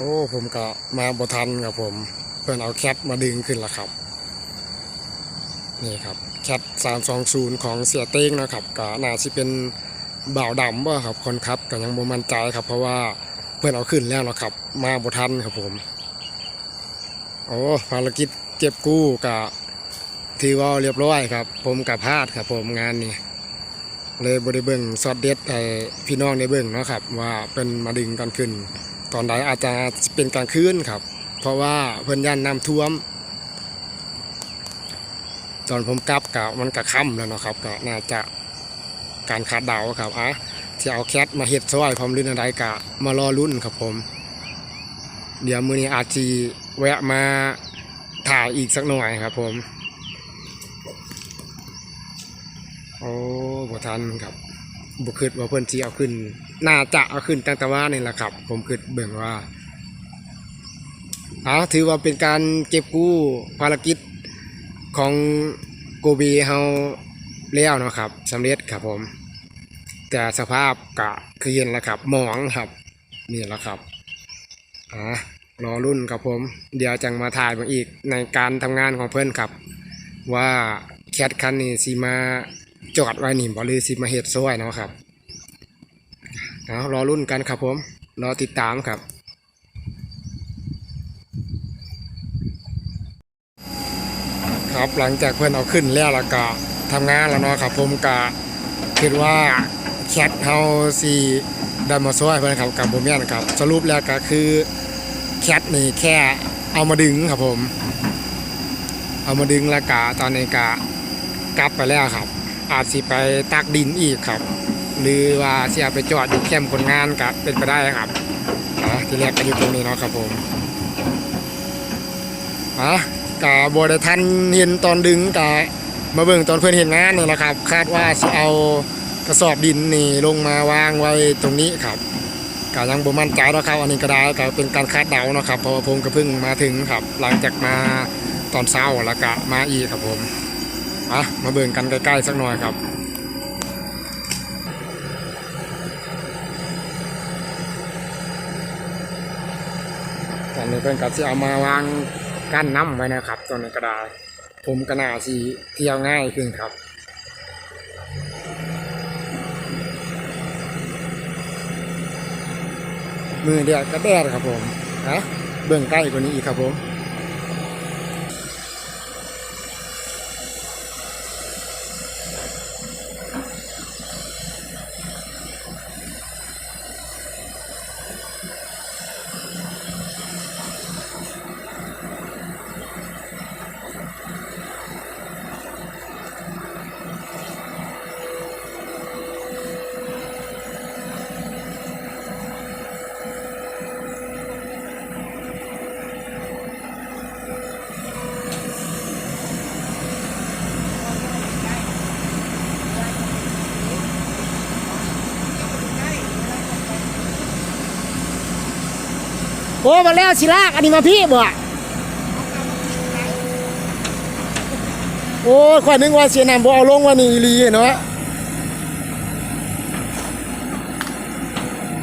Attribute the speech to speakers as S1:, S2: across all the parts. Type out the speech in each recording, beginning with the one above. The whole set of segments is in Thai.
S1: โอ้ผมก็มาบทันครับผม เพิ่อนเอาแคทมาดึงขึ้นแล้วครับ นี่ครับแคท320ของเสียเต้งนะครับก็น่าสิเป็นบ่าวดำบ่ครับคนครับก็ยังบ่มั่นใจครับ เพราะว่าเพิ่อนเอาขึ้นแล้วนะครับ มาบทันครับผมโอ้ภารกิจเก็บกู้ก็ถือว่าเรียบร้อยครับ ผมกับพลาดครับผมงานนี้เลยบริเบิงซอดเด็ดให้พี่น้องในเบิ่งเนาะครับ ว่าเป็นมาดึงกันขึ้น ตอนใดอาจจะเป็นกลางคืนครับ เพราะว่าเพิ่นย่านน้ำท่วม ตอนผมกลับกะมันกะค่ำแล้วเนาะครับก็น่าจะการคาดเดาครับอะที่เอาแคทมาเฮ็ดซอยพร้อมลื่นอะไรกะมารอรุ่นครับผม เดี๋ยวมือนี้อาจจะแวะมาถ่ายอีกสักหน่อยครับผม โอ้บทันครับ บ่คิดว่าเพิ่อนสิเอาขึ้น น่าจะเอาขึ้นตั้งแต่ว่านี่แหละครับ ผมคิดเบิ่งว่าอ๋อถือว่าเป็นการเก็บกู้ภารกิจของโกบีเฮาแล้วนะครับสำเร็จครับผม แต่สภาพก็คือเห็นแล้วครับหมองครับนี่แหละครับอ่ารอรุ่นครับผม เดี๋ยวจังมาถ่ายมาอีกในการทำงานของเพิ่อนครับ ว่าแคทคันนี้สิมา จอดไว้นี่บ่หรือสิมาเฮ็ดซอยนะครับเอารอรุ่นกันครับผมรอติดตามครับครับหลังจากเพื่อนเอาขึ้นแล้วล้วก็ทำงานแล้วเนาะครับ ผมก็คิดว่าแคทเฮาสิได้มาซอยเพื่อนครับกับบ่แม่นครับ สรุปแล้วก็คือแคทนี่แค่เอามาดึงครับผม เอามาดึงแล้วก็ตอนนี้ก็กลับไปแล้วครับ อาจสิไปตักดินอีกครับ หรือว่าเสียไปจอดอยู่แคมป์คนงานก็เป็นไปได้ครับอะที่แรกก็อยู่ตรงนี้เนาะครับผมอะกะบได้ทันเห็นตอนดึงกะมาเบิ่งตอนเพื่อนเห็นงานนี่แหละครับ คาดว่าจะเอากระสอบดินนี่ลงมาวางไว้ตรงนี้ครับกะยังบ่มั่นใจแล้วครับอันนี้ก็ได้ก็เป็นการคาดเดาเนาะครับเพราะว่าผมก็เพิ่งมาถึงครับ หลังจากมาตอนเช้าแล้วก็มาอีกครับผม อะมาเบิ่งกันใกล้ๆสักหน่อยครับตอนนี้เพิ่นก็สิเอามาวางกั้นน้ำไว้นะครับตอนนี้ก็ได้ผมก็น่าสิเที่ยวง่ายขึ้นครับมือเดียวก็แดดครับผมฮะเบิ่งใกล้กว่านี้อีกครับผม อ้มาแล้วสิลากอันนี้มาพี่บ่โอ้ข่อยนึกว่าเสียนำบ่เอาลงว่านี่อีลีเนาะ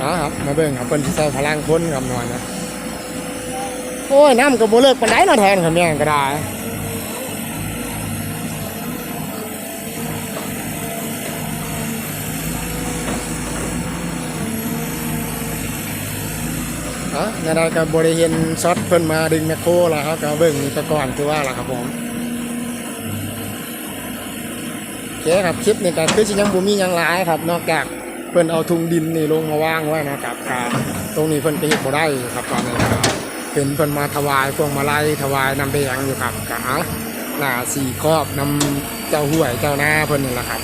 S1: อ๋อครับมาเบิ่งครับเป็นที่ใส่พลังคนครับหน่อยนะโอ้ยน้ำก็บ่เลิกปันไดเนาะแทนครับแม่งก็ได้ อ๋อในใดก็บ่ได้เห็นช็อตเพิ่นมาดึงแมคโครแล้วครับก็เบิ่งไปก่อนคือว่าล่ะครับผมโอเคครับคลิปนี้ก็คือสิยังบ่มีหยังหลายครับ นอกจากเพิ่นเอาถุงดินนี่ลงมาวางไว้นะครับก็ตรงนี้เพิ่นก็เฮ็ดบ่ได้ครับตอนนี้ครับเป็นเพิ่นมาถวายพวงมาลัยถวายน้ำแดงอยู่ครับก็เอาหน้าสีครอบน้ำเจ้าห้วยเจ้าหน้าเพิ่นนี่แหละครับ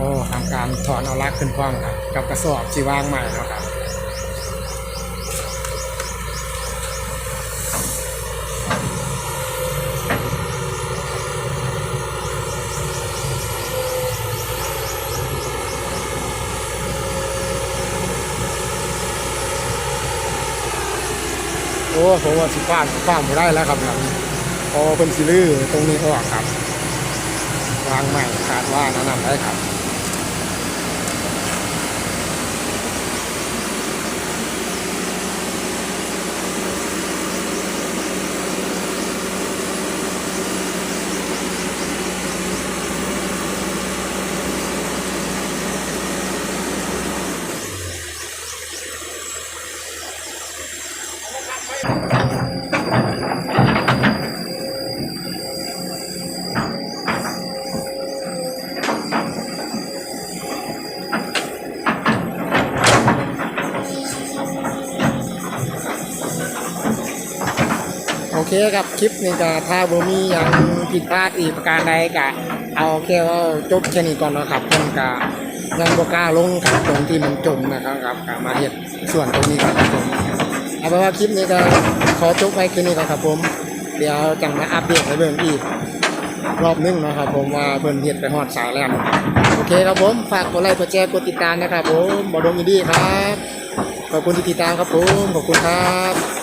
S1: โอ้ทำการถอนเอาลักขึ้นพร้อมครับกับกระสอบที่วางใหม่แล้วครับโอ้ผมว่าสิฟ้าฟ้าไม่ได้แล้วครับเนี่ยพอเป็นสิลือตรงนี้ออกครับ วางใหม่คาดว่านะนำได้ครับ เคครับคลิปนี้ก็ถ้าบ่มีหยังผิดพลาดอีกประการใดก็เอาแค่ว่าจบแค่นี้ก่อนนะครับเพิ่นก็ยังบ่กล้าลงครับตรงที่มันจมนะครับครับก็มาเฮ็ดส่วนตรงนี้ครับผมเอาเป็นว่าคลิปนี้ก็ขอจบไว้แค่นี้ก่อนครับผม เดี๋ยวจังมาอัปเดตให้เบิ่งอีกรอบหนึงนะครับผมว่าเพิ่นเฮ็ดไปฮอดสายแล้วโอเคครับผมฝากกดไลค์กดแชร์กดติดตามนะครับผมบ่ดงยินดีครับขอบคุณที่ติดตามครับผมขอบคุณครับ